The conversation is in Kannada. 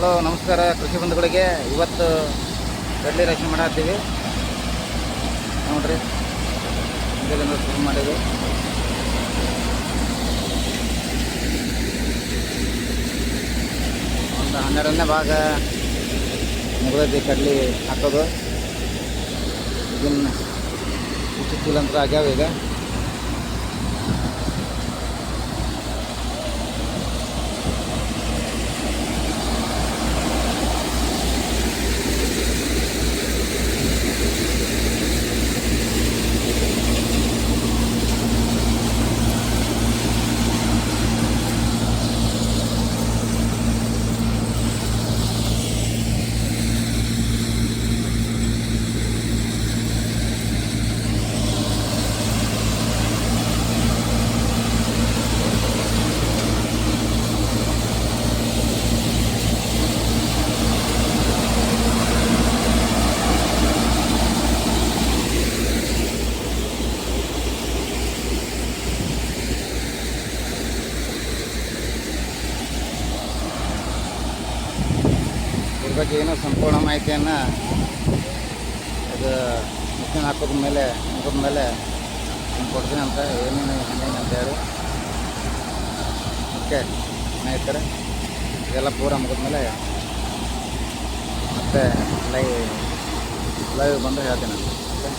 ಹಲೋ, ನಮಸ್ಕಾರ ಕೃಷಿ ಬಂಧುಗಳಿಗೆ. ಇವತ್ತು ಕಡ್ಲಿ ರಕ್ಷಣೆ ಮಾಡತ್ತೀವಿ. ನೋಡ್ರಿ ಮುಂಜಾನೆಯಿಂದ ಶುರು ಮಾಡಿದ್ವಿ. ಒಂದು ಹನ್ನೆರಡನೇ ಭಾಗ ಮುಗಿದೈತಿ ಕಡ್ಲಿ ಹಾಕೋದು. ಇದನ್ನು ಇಷ್ಟು ಚೀಲ ಅಂತ ಆಗ್ಯಾವ ಈಗ. ಬಗ್ಗೆ ಏನೋ ಸಂಪೂರ್ಣ ಮಾಹಿತಿಯನ್ನು ಇದು ಮಿಷನ್ ಹಾಕೋದ ಮೇಲೆ, ಮುಗಿದ ಮೇಲೆ ಕೊಡ್ತೀನಿ ಅಂತ ಏನೇನು ಅಂತ ಹೇಳಿ. ಓಕೆ, ಸ್ನೇಹಿತರೆ, ಇದೆಲ್ಲ ಪೂರ ಮುಗಿದ್ಮೇಲೆ ಮತ್ತೆ ಲೈವ್ ಲೈವ್ ಬಂದು ಹೇಳ್ತೀನಿ ಓಕೆ?